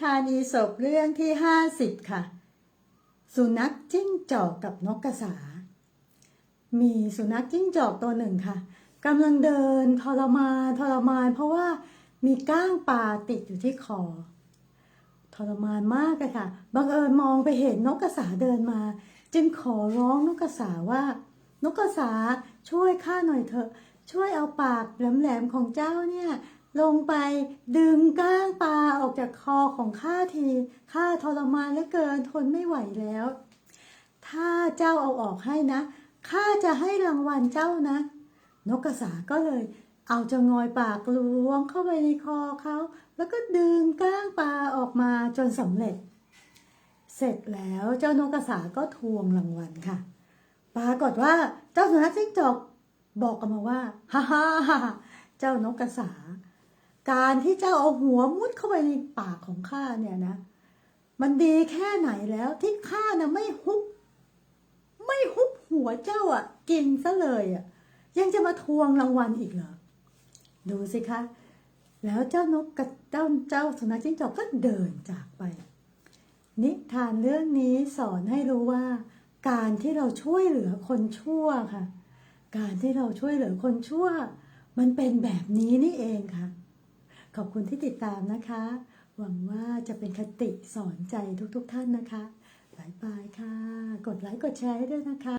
ทานอีสบเรื่องที่ 50 ค่ะ สุนัขจิ้งจอกกับนกกระสา มีสุนัขจิ้งจอกตัวหนึ่งค่ะกำลังเดินทรมานทรมาน เพราะว่ามีก้างปลาติดอยู่ที่คอทรมานมากเลยค่ะบังเอิญมองไปเห็นนกกระสาเดินมา จึงขอร้องนกกระสาว่า นกกระสาช่วยข้าหน่อยเถอะ ช่วยเอาปากแหลมๆของเจ้าเนี่ย ลงไปดึงก้างปลาออกจากคอของข้าทีข้าทรมานเหลือเกินทนไม่ไหวแล้ว ถ้าเจ้าเอาออกให้นะข้าจะให้รางวัลเจ้านะ นกกระสาก็เลย เอาจะงอยปากล้วงเข้าไปในคอเขา แล้วก็ดึงก้างปลาออกมาจนสำเร็จ เสร็จแล้วเจ้านกกระสาก็ทวงรางวัลค่ะ ปรากฏว่าเจ้าสุนัขจิ้งจอกบอกกับมาว่าฮ่าฮ่าเจ้านกกระสา การที่เจ้าเอาหัวมุดเข้าไปในปากของข้าเนี่ยนะ มันดีแค่ไหนแล้วที่ข้านะไม่ฮุบไม่ฮุบหัวเจ้าอะ กินซะเลยอะ ยังจะมาทวงรางวัลอีกเหรอ ดูสิคะ แล้วเจ้านกกระเจ้าเจ้าสุนัขจิ้งจอกก็เดินจากไป นิทานเรื่องนี้สอนให้รู้ว่า การที่เราช่วยเหลือคนชั่วค่ะ การที่เราช่วยเหลือคนชั่ว มันเป็นแบบนี้นี่เองค่ะ ขอบคุณที่ติดตามนะคะ หวังว่าจะเป็นคติสอนใจทุกๆทท่านนะคะบายบายค่ะ กดไลค์กดแชร์ให้ด้วยนะคะ